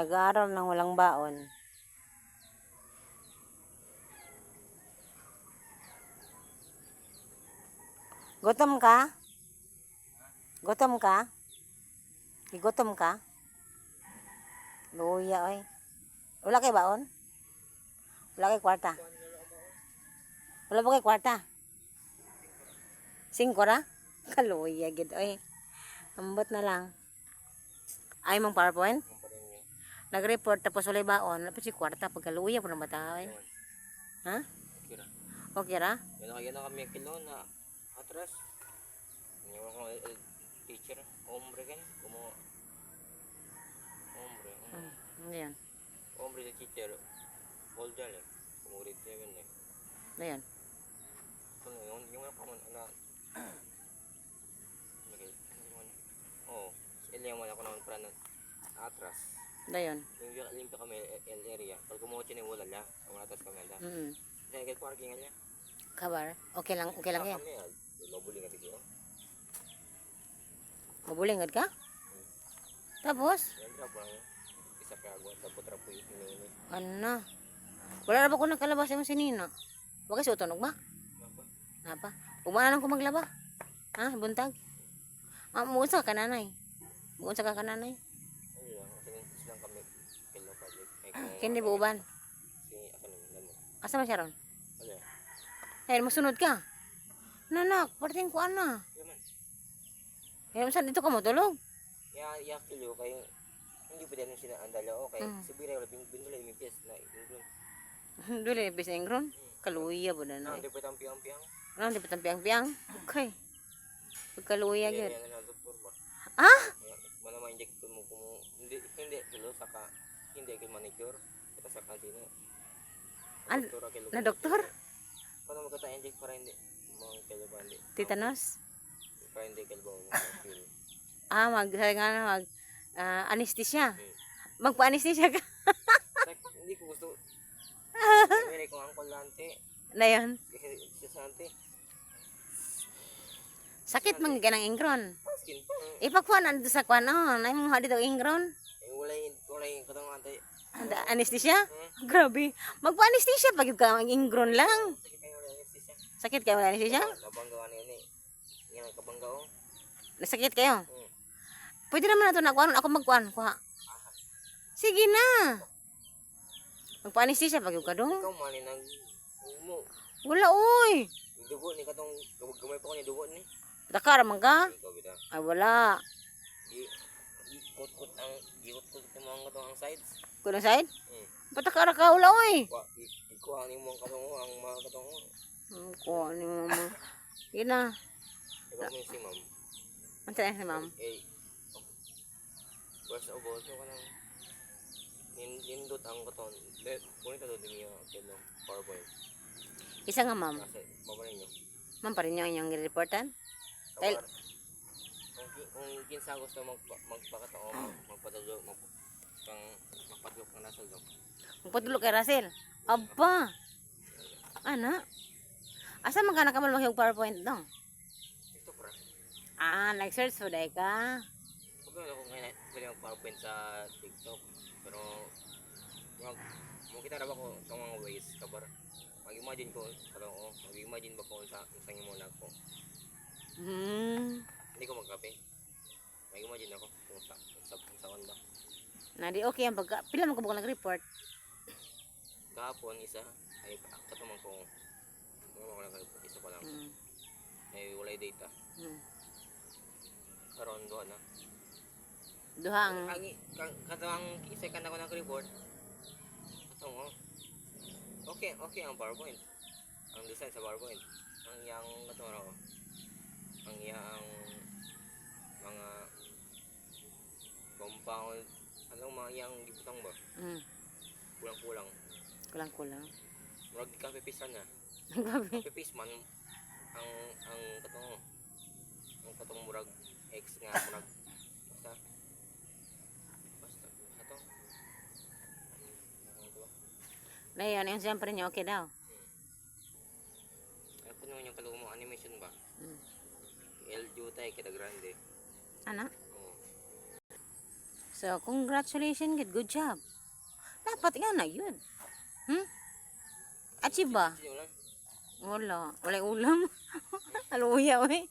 Nag-aaral ng walang baon. Gutom ka? Gutom ka? Gutom ka? Luya, oy. Wala kay baon? Wala kay kwarta? Wala ba kay kwarta? Singko ra? Kaluya, gid, oy. Ambot na lang. Ay mong PowerPoint? Nag-report tapos wala baon. Tapos si kwarta pagkaluya po na bata, oy. Ha? Okay ra? Yan na yan na kami kilo na atras. Iniwan ko el, el teacher, hombre kan, como hombre. mm. Hmm. Yan? Hombre de teacher. Old dal eh. Grade 7 eh. Ano yan? Ano yung yung ako man ana. Okay. Oh, ilang mo ako naman para atras. Yung limpa kami el- area. Pag kumuha ni wala la, wala tas kami la. Mm kay parking niya. Kabar? Okay lang, okay lang yan. Mabuling nga dito. Mabulingad ka? Tapos? Tra pa. Isa ka agwa sa putra po yung ini. Ano? Wala na ba ko nakalabas yung sinina? Wag kasi utunog ba? Apa? Napa? Umanan ko maglaba. Ha? Buntag? Ah, muunsa ka kananay. Muunsa ka kananay. Ano lang, kasi silang kami kilo project. Ay, kung Kindi buuban. si ako nung damo. Asa man siya ron? Ano yan? Ayun, masunod ka. Nanak, parting ko ana. Yaman. Ayun, saan dito ka matulog? Ya, ya kilo kay hindi pa din sila andalo. Okay, Mm. si Bira wala bing bing yung piyes na ingron. Duli, bis na ingron. Kaluya ba na na? Hindi pa tampiang-piang. Ano, di pa tampiang-piang? Okay. Pagkaluya Yan gyud. yan na doktor ba? Ah? Mana ma inject mo kumo hindi hindi kilo saka hindi kay manicure. Kita sa kantina. An-. Na doktor? Paano magkata inject para hindi mga kilo ba hindi? Titanos? Para hindi feel. Ah, mag, na, mag, ah, anesthesia. Hmm. Magpa-anesthesia ka. Hindi ko gusto. Meron ko ang kulante. na yun. Sa sante. Sakit man ka ng ingron. Ipakwan na sa kwan, oh. Na mo dito ingron. Yung, wala yung katong ante. Anda, anesthesia? Hmm? Grabe. Magpa-anesthesia pag ka ang ingron lang. Sakit kayo anesthesia? Nabangga ni ini. Nga kabangga oh. Nasakit kayo? Hmm. Pwede naman na ito nakuha. Ako magkuhan. Kuha. Sige na. Magpa-anesthesia pag ka dong. Ikaw man ni nag mo. Wala, oy. Dugo ni katong gamay pa ko ni dugo ni. Dakar man ka? Ikaw bita. Ay, wala. Gi ikot-kot ang ikot-kot mo ang ang sides. Kuno side? Hmm. Patakara ka, wala, oy. Wa ikuha ni mo ang katong ang mga katong Ang kuha ni mama. Yun na. Ikaw mo si ma'am. Ang tanay si ma'am. Eh. First of all, so kanang nin- nindot ang katon. Let, kunita do din yung kilo PowerPoint. Isa nga ma'am. Kasi mabalin nyo. Ma'am pa rin yung inyong reportan? Kapag kung, ki- kung kinsa gusto magpa, magpakatao, mag, magpadalo, mag, pang, magpadlok ng nasa loob. Magpatulog kay Russell. Aba. Ana. Asa man ka nakamalmang yung PowerPoint dong? Ito pra. Ah, nag-search po dahil ka. Huwag ako ngayon pwede mag-PowerPoint sa TikTok. Pero, mag, mo kita na ba ko sa mga ways, kabar. Mag-imagine ko, parang oh, mag-imagine ba ko sa isang mo na ko. Hmm. Hindi ko magkape. Mag-imagine ako kung sa, sa, sa ba. Na di okay ang pagka. Pila man ko ba nag-report? Kahapon, isa, ay katumang ko, ano ko lang, isa pa lang, Hmm. ay walay data. Hmm. Karon doon na. Duha ang Ang katawang isa ka na ko ng report. Katong oh. Okay, okay ang PowerPoint. Ang design sa PowerPoint. Ang yang katong raw. Ang yang mga compound anong mga yang gibutang ba? hmm. Kulang-kulang. kulang-kulang. Murag ka pipisan na. Grabe. Pipis man ang ang katong ang katong murag X nga murag basta basta ato Na yun, yung siyempre niya okay daw. Ano po naman yung kalumo mo animation ba? Hmm. El Jutay kita grande. Ano? So, congratulations, gid. Good job. Dapat nga na yun. Hmm? Achieve ba? Wala. Wala ulam. Haluya, oy.